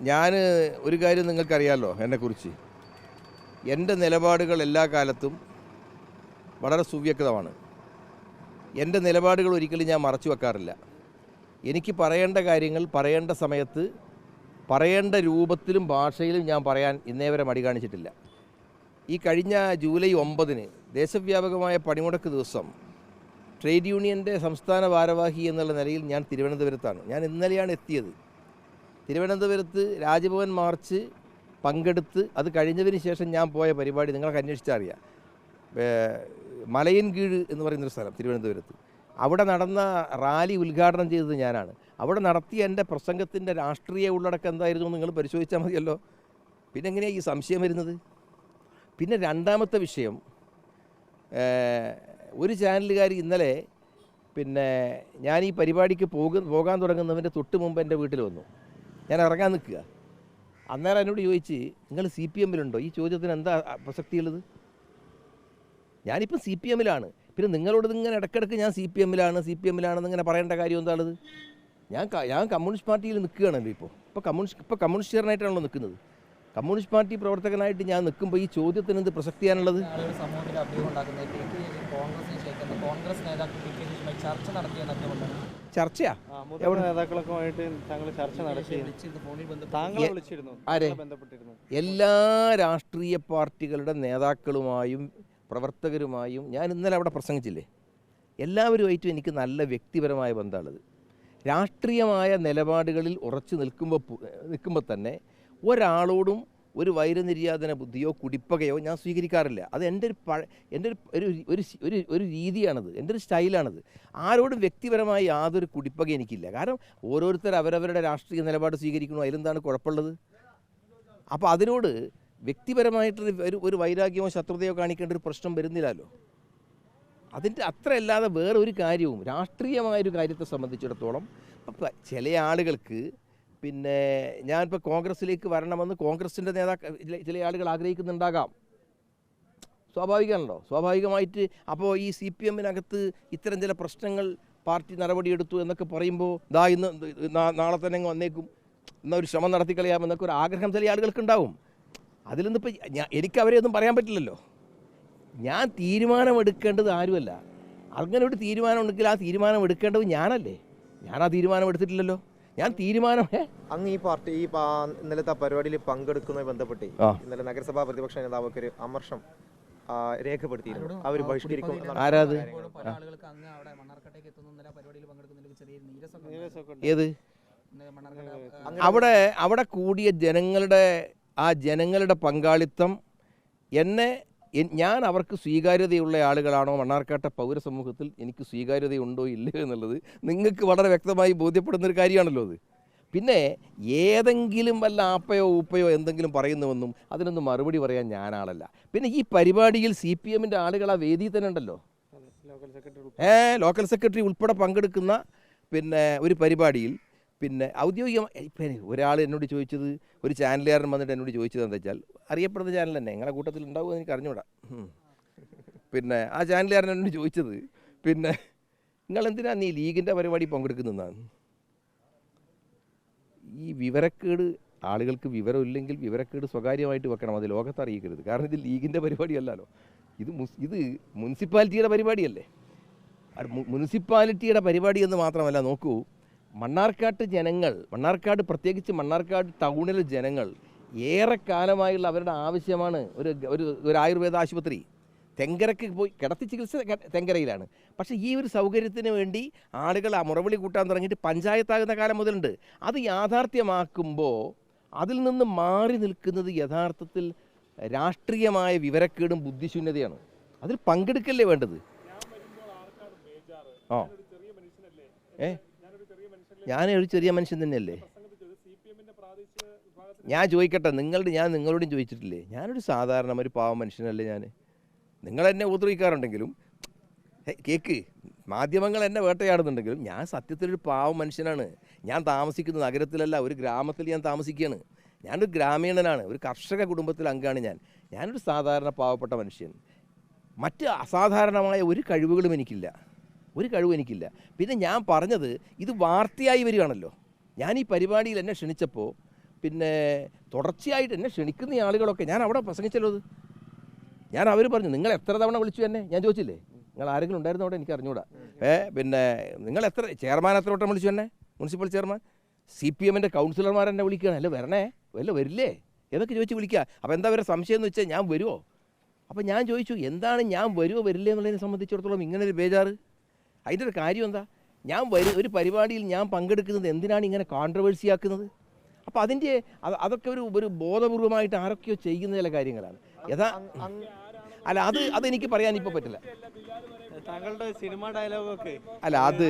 ഞാൻ ഒരു കാര്യം നിങ്ങൾക്കറിയാമല്ലോ എന്നെക്കുറിച്ച്. എന്റെ നിലപാടുകൾ എല്ലാ കാലത്തും വളരെ സുവ്യക്തമാണ്. എന്റെ നിലപാടുകൾ ഒരിക്കലും ഞാൻ മറച്ചു വെക്കാറില്ല. എനിക്ക് പറയേണ്ട കാര്യങ്ങൾ പറയേണ്ട സമയത്ത് പറയേണ്ട രൂപത്തിലും ഭാഷയിലും ഞാൻ പറയാൻ ഇന്നേ വരെ മടി കാണിച്ചിട്ടില്ല. ഈ കഴിഞ്ഞ ജൂലൈ ഒമ്പതിന് ദേശവ്യാപകമായ പണിമുടക്ക് ദിവസം ട്രേഡ് യൂണിയന്റെ സംസ്ഥാന ഭാരവാഹി എന്നുള്ള നിലയിൽ ഞാൻ തിരുവനന്തപുരത്താണ്. ഞാൻ ഇന്നലെയാണ് എത്തിയത്. തിരുവനന്തപുരത്ത് രാജ്ഭവൻ മാർച്ച് പങ്കെടുത്ത് അത് കഴിഞ്ഞതിന് ശേഷം ഞാൻ പോയ പരിപാടി നിങ്ങൾക്ക് അന്വേഷിച്ചറിയാം മലയൻ കീഴ് എന്ന് പറയുന്നൊരു സ്ഥലം തിരുവനന്തപുരത്ത്. അവിടെ നടന്ന റാലി ഉദ്ഘാടനം ചെയ്തത് ഞാനാണ്. അവിടെ നടത്തിയ എന്റെ പ്രസംഗത്തിന്റെ രാഷ്ട്രീയ ഉള്ളടക്കം എന്തായിരുന്നു നിങ്ങൾ പരിശോധിച്ചാൽ മതിയല്ലോ. പിന്നെ എങ്ങനെയാണ് ഈ സംശയം വരുന്നത്? പിന്നെ രണ്ടാമത്തെ വിഷയം ഒരു ചാനലുകാർ ഇന്നലെ പിന്നെ ഞാൻ ഈ പരിപാടിക്ക് പോകു പോകാൻ തുടങ്ങുന്നതിന്റെ തൊട്ട് മുമ്പ് എന്റെ വീട്ടിൽ വന്നു. ഞാൻ ഇറങ്ങാൻ നിൽക്കുക. അന്നേരം എന്നോട് ചോദിച്ച് നിങ്ങൾ സി പി എമ്മിലുണ്ടോ? ഈ ചോദ്യത്തിന് എന്താ പ്രസക്തിയുള്ളത്? ഞാനിപ്പോൾ സി പി എമ്മിലാണ്. പിന്നെ നിങ്ങളോട് ഇങ്ങനെ ഇടയ്ക്കിടയ്ക്ക് ഞാൻ സി പി എമ്മിലാണ് സി പി എമ്മിലാണെന്ന് ഇങ്ങനെ പറയേണ്ട കാര്യം എന്താണത്? ഞാൻ ഞാൻ കമ്മ്യൂണിസ്റ്റ് പാർട്ടിയിൽ നിൽക്കുകയാണല്ലോ ഇപ്പോൾ. ഇപ്പോൾ കമ്മ്യൂണിസ്റ്റ് ഇപ്പോൾ കമ്മ്യൂണിസ്റ്റുകാരനായിട്ടാണല്ലോ നിൽക്കുന്നത്. കമ്മ്യൂണിസ്റ്റ് പാർട്ടി പ്രവർത്തകനായിട്ട് ഞാൻ നിൽക്കുമ്പോൾ ഈ ചോദ്യത്തിന് എന്ത് പ്രസക്തിയാണുള്ളത്? ശേഷം കോൺഗ്രസ് നേതാക്കൾ പി കെ ശശിയുമായി ചർച്ച നടത്തിയെന്നൊക്കെ കൊണ്ടാണ്. ചർച്ചയാ? എവിടെ? നേതാക്കളൊക്കെ താങ്കൾ ചർച്ച നടത്തി. വിളിച്ചിരുന്നു ഫോണിൽ ബന്ധപ്പെട്ട്. താങ്കളെ വിളിച്ചിരുന്നു. ആരെ? താങ്കളെ ബന്ധപ്പെട്ടിരുന്നു. എല്ലാ രാഷ്ട്രീയ പാർട്ടികളുടെ നേതാക്കളുമായും പ്രവർത്തകരുമായും ഞാൻ ഇന്നലെ അവിടെ പ്രസംഗിച്ചില്ലേ? എല്ലാവരുമായിട്ടും എനിക്ക് നല്ല വ്യക്തിപരമായ ബന്ധമുള്ളത് രാഷ്ട്രീയമായ നിലപാടുകളിൽ ഉറച്ചു നിൽക്കുമ്പോൾ നിൽക്കുമ്പോൾ തന്നെ ഒരാളോടും ഒരു വൈരനിര്യാതന ബുദ്ധിയോ കുടിപ്പകയോ ഞാൻ സ്വീകരിക്കാറില്ല. അത് എന്റെ ഒരു പഴ എന്റെ ഒരു ഒരു ഒരു ഒരു രീതിയാണത്. എന്റെ ഒരു സ്റ്റൈലാണത്. ആരോടും വ്യക്തിപരമായി യാതൊരു കുടിപ്പക എനിക്കില്ല. കാരണം ഓരോരുത്തർ അവരവരുടെ രാഷ്ട്രീയ നിലപാട് സ്വീകരിക്കണോ അതിലെന്താണ് കുഴപ്പമുള്ളത്? അപ്പോൾ അതിനോട് വ്യക്തിപരമായിട്ടൊരു ഒരു ഒരു വൈരാഗ്യമോ ശത്രുതയോ കാണിക്കേണ്ട ഒരു പ്രശ്നം വരുന്നില്ലല്ലോ. അതിന്റെ അത്രയല്ലാതെ വേറെ ഒരു കാര്യവും രാഷ്ട്രീയമായൊരു കാര്യത്തെ സംബന്ധിച്ചിടത്തോളം ചില ആളുകൾക്ക് പിന്നെ ഞാനിപ്പോൾ കോൺഗ്രസ്സിലേക്ക് വരണമെന്ന് കോൺഗ്രസിന്റെ നേതാക്കൾ ചില- ആളുകൾ ആഗ്രഹിക്കുന്നുണ്ടാകാം. സ്വാഭാവികമാണല്ലോ. സ്വാഭാവികമായിട്ട് അപ്പോൾ ഈ സി പി എമ്മിനകത്ത് ഇത്തരം ചില പ്രശ്നങ്ങൾ പാർട്ടി നടപടിയെടുത്തു എന്നൊക്കെ പറയുമ്പോൾ ദാ ഇന്ന് നാളെ തന്നെ അങ്ങ് വന്നേക്കും. എന്നാൽ ഒരു ശ്രമം നടത്തി കളയാമെന്നൊക്കെ ഒരു ആഗ്രഹം ചില ആളുകൾക്ക് ഉണ്ടാവും അതിൽ നിന്നിപ്പോൾ എനിക്ക് അവരെ ഒന്നും പറയാൻ പറ്റില്ലല്ലോ. ഞാൻ തീരുമാനമെടുക്കേണ്ടത് ആരുമല്ല. അങ്ങനെ ഒരു തീരുമാനമുണ്ടെങ്കിൽ ആ തീരുമാനം എടുക്കേണ്ടത് ഞാനല്ലേ. ഞാൻ ആ തീരുമാനം എടുത്തിട്ടില്ലല്ലോ. ഞാൻ തീരുമാനം അന്ന് ഈ പാർട്ടി ഈ ഇന്നലത്തെ ആ പരിപാടിയിൽ പങ്കെടുക്കുന്നതുമായി ബന്ധപ്പെട്ട് ഇന്നലെ നഗരസഭാ പ്രതിപക്ഷ നേതാവൊക്കെ ഒരു അമർഷം രേഖപ്പെടുത്തിയിരുന്നു. അവർ ബഹിഷ്കരിക്കും ആരാത് അവിടെ ഏത്? അവിടെ അവിടെ കൂടിയ ജനങ്ങളുടെ ആ ജനങ്ങളുടെ പങ്കാളിത്തം എന്നെ ഞാൻ അവർക്ക് സ്വീകാര്യതയുള്ള ആളുകളാണോ? മണ്ണാർക്കാട്ട പൗരസമൂഹത്തിൽ എനിക്ക് സ്വീകാര്യതയുണ്ടോ? ഇല്ലയോ എന്നുള്ളത് നിങ്ങൾക്ക് വളരെ വ്യക്തമായി ബോധ്യപ്പെടുന്ന ഒരു കാര്യമാണല്ലോ അത്. പിന്നെ ഏതെങ്കിലും വല്ല ആപ്പയോ ഉപ്പയോ എന്തെങ്കിലും പറയുന്നുവെന്നും അതിനൊന്നും മറുപടി പറയാൻ ഞാനാളല്ല. പിന്നെ ഈ പരിപാടിയിൽ സി പി എമ്മിന്റെ ആളുകൾ ആ വേദിയിൽ തന്നെ ഉണ്ടല്ലോ. ഏഹ് ലോക്കൽ സെക്രട്ടറി ഏ ലോക്കൽ സെക്രട്ടറി ഉൾപ്പെടെ പങ്കെടുക്കുന്ന പിന്നെ ഒരു പരിപാടിയിൽ പിന്നെ ഔദ്യോഗിക ഒരാൾ എന്നോട് ചോദിച്ചത് ഒരു ചാനലുകാരൻ വന്നിട്ട് എന്നോട് ചോദിച്ചത് എന്താ വെച്ചാൽ അറിയപ്പെടുന്ന ചാനൽ തന്നെ നിങ്ങളുടെ കൂട്ടത്തിൽ ഉണ്ടാവുമെന്ന് എനിക്ക് അറിഞ്ഞൂടാ. പിന്നെ ആ ചാനലുകാരൻ എന്നോട് ചോദിച്ചത് പിന്നെ നിങ്ങൾ എന്തിനാ നീ ലീഗിന്റെ പരിപാടി പങ്കെടുക്കുന്നതാണ് ഈ വിവരക്കേട് ആളുകൾക്ക് വിവരമില്ലെങ്കിൽ വിവരക്കേട് സ്വകാര്യമായിട്ട് വെക്കണം അത് ലോകത്ത് അറിയിക്കരുത്. കാരണം ഇത് ലീഗിന്റെ പരിപാടിയല്ലല്ലോ. ഇത് ഇത് മുനിസിപ്പാലിറ്റിയുടെ പരിപാടിയല്ലേ? മുനിസിപ്പാലിറ്റിയുടെ പരിപാടി എന്ന് മാത്രമല്ല നോക്കൂ. മണ്ണാർക്കാട്ട് ജനങ്ങൾ മണ്ണാർക്കാട് പ്രത്യേകിച്ച് മണ്ണാർക്കാട് ടൗണിലെ ജനങ്ങൾ ഏറെക്കാലമായുള്ള അവരുടെ ആവശ്യമാണ് ഒരു ഒരു ഒരു ആയുർവേദ ആശുപത്രി. തെങ്കരക്ക് പോയി കിടത്തി ചികിത്സ തെങ്കരയിലാണ്. പക്ഷേ ഈ ഒരു സൗകര്യത്തിന് വേണ്ടി ആളുകൾ ആ മുറവിളി കൂട്ടാൻ തുടങ്ങിയിട്ട് പഞ്ചായത്താകുന്ന കാലം മുതലുണ്ട്. അത് യാഥാർത്ഥ്യമാക്കുമ്പോൾ അതിൽ നിന്ന് മാറി നിൽക്കുന്നത് യഥാർത്ഥത്തിൽ രാഷ്ട്രീയമായ വിവരക്കേടും ബുദ്ധിശൂന്യതയാണ്. അതിൽ പങ്കെടുക്കല്ലേ വേണ്ടത്? ആ. ഏ? ഞാൻ ഒരു ചെറിയ മനുഷ്യൻ തന്നെയല്ലേ? ഞാൻ ചോദിക്കട്ടെ നിങ്ങളുടെ ഞാൻ നിങ്ങളോടും ചോദിച്ചിട്ടില്ലേ? ഞാനൊരു സാധാരണ ഒരു പാവം മനുഷ്യനല്ലേ ഞാൻ നിങ്ങൾ എന്നെ ഉപദ്രവിക്കാറുണ്ടെങ്കിലും കേക്ക് മാധ്യമങ്ങൾ എന്നെ വേട്ടയാടുന്നുണ്ടെങ്കിലും ഞാൻ സത്യത്തിലൊരു പാവം മനുഷ്യനാണ്. ഞാൻ താമസിക്കുന്ന നഗരത്തിലല്ല ഒരു ഗ്രാമത്തിൽ ഞാൻ താമസിക്കുകയാണ്. ഞാനൊരു ഗ്രാമീണനാണ് ഒരു കർഷക കുടുംബത്തിൽ അംഗമാണ് ഞാൻ. ഞാനൊരു സാധാരണ പാവപ്പെട്ട മനുഷ്യൻ. മറ്റ് അസാധാരണമായ ഒരു കഴിവുകളും എനിക്കില്ല. ഒരു കഴിവ് എനിക്കില്ല. പിന്നെ ഞാൻ പറഞ്ഞത് ഇത് വാർത്തയായി വരികയാണല്ലോ. ഞാൻ ഈ പരിപാടിയിൽ എന്നെ ക്ഷണിച്ചപ്പോൾ പിന്നെ തുടർച്ചയായിട്ട് എന്നെ ക്ഷണിക്കുന്ന ആളുകളൊക്കെ ഞാൻ അവിടെ പ്രസംഗിച്ചല്ലോ അത്. ഞാൻ അവർ പറഞ്ഞു നിങ്ങൾ എത്ര തവണ വിളിച്ചു എന്നെ? ഞാൻ ചോദിച്ചില്ലേ നിങ്ങൾ ആരെങ്കിലും ഉണ്ടായിരുന്നോ അവിടെ? എനിക്ക് അറിഞ്ഞൂടാ. ഏ പിന്നെ നിങ്ങൾ എത്ര ചെയർമാൻ എത്ര വട്ടം വിളിച്ചു എന്നെ? Municipal chairman? സി പി എമ്മിന്റെ കൗൺസിലർമാർ എന്നെ വിളിക്കുകയാണ്. അല്ല വരണേ? വല്ല വരില്ലേ? ഏതൊക്കെ ചോദിച്ച് വിളിക്കുക അപ്പോൾ എന്താ വരെ സംശയം എന്ന് വെച്ചാൽ ഞാൻ വരുമോ അപ്പോൾ ഞാൻ ചോദിച്ചു എന്താണ് ഞാൻ വരുമോ വരില്ലേ എന്നുള്ളതിനെ സംബന്ധിച്ചിടത്തോളം ഇങ്ങനെ ഒരു ബേജാറ്. അതിന്റെ ഒരു കാര്യം എന്താ ഞാൻ വരും ഒരു പരിപാടിയിൽ ഞാൻ പങ്കെടുക്കുന്നത് എന്തിനാണ് ഇങ്ങനെ കോൺട്രവേഴ്സി ആക്കുന്നത്? അപ്പോൾ അതിന്റെ അതൊക്കെ ഒരു ഒരു ബോധപൂർവമായിട്ട് ആരൊക്കെയോ ചെയ്യുന്ന ചില കാര്യങ്ങളാണ്. യഥാ അല്ല അത് അതെനിക്ക് പറയാൻ ഇപ്പോൾ പറ്റില്ല. താങ്കളുടെ സിനിമ ഡയലോഗൊക്കെ. അല്ല അത്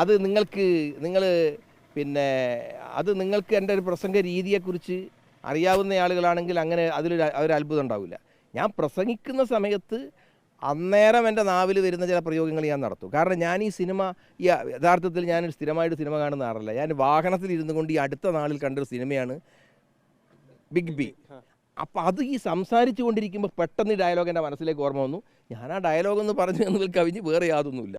അത് നിങ്ങൾക്ക് നിങ്ങൾ പിന്നെ അത് നിങ്ങൾക്ക് എന്റെ ഒരു പ്രസംഗ രീതിയെക്കുറിച്ച് അറിയാവുന്ന ആളുകളാണെങ്കിൽ അങ്ങനെ അതിലൊരു ഒരു അത്ഭുതം ഉണ്ടാവില്ല. ഞാൻ പ്രസംഗിക്കുന്ന സമയത്ത് അന്നേരം എന്റെ നാവിൽ വരുന്ന ചില പ്രയോഗങ്ങൾ ഞാൻ നടത്തും. കാരണം ഞാൻ ഈ സിനിമ ഈ യഥാർത്ഥത്തിൽ ഞാൻ സ്ഥിരമായിട്ട് സിനിമ കാണുന്ന ആളല്ല. ഞാൻ വാഹനത്തിൽ ഇരുന്നു കൊണ്ട് ഈ അടുത്ത നാളിൽ കണ്ടൊരു സിനിമയാണ് ബിഗ് ബി അപ്പം അത് ഈ സംസാരിച്ചു കൊണ്ടിരിക്കുമ്പോൾ പെട്ടെന്ന് ഈ ഡയലോഗ് എന്റെ മനസ്സിലേക്ക് ഓർമ്മ വന്നു. ഞാൻ ആ ഡയലോഗ് എന്ന് പറഞ്ഞു എന്നതിൽ കവിഞ്ഞ് വേറെ യാതൊന്നുമില്ല.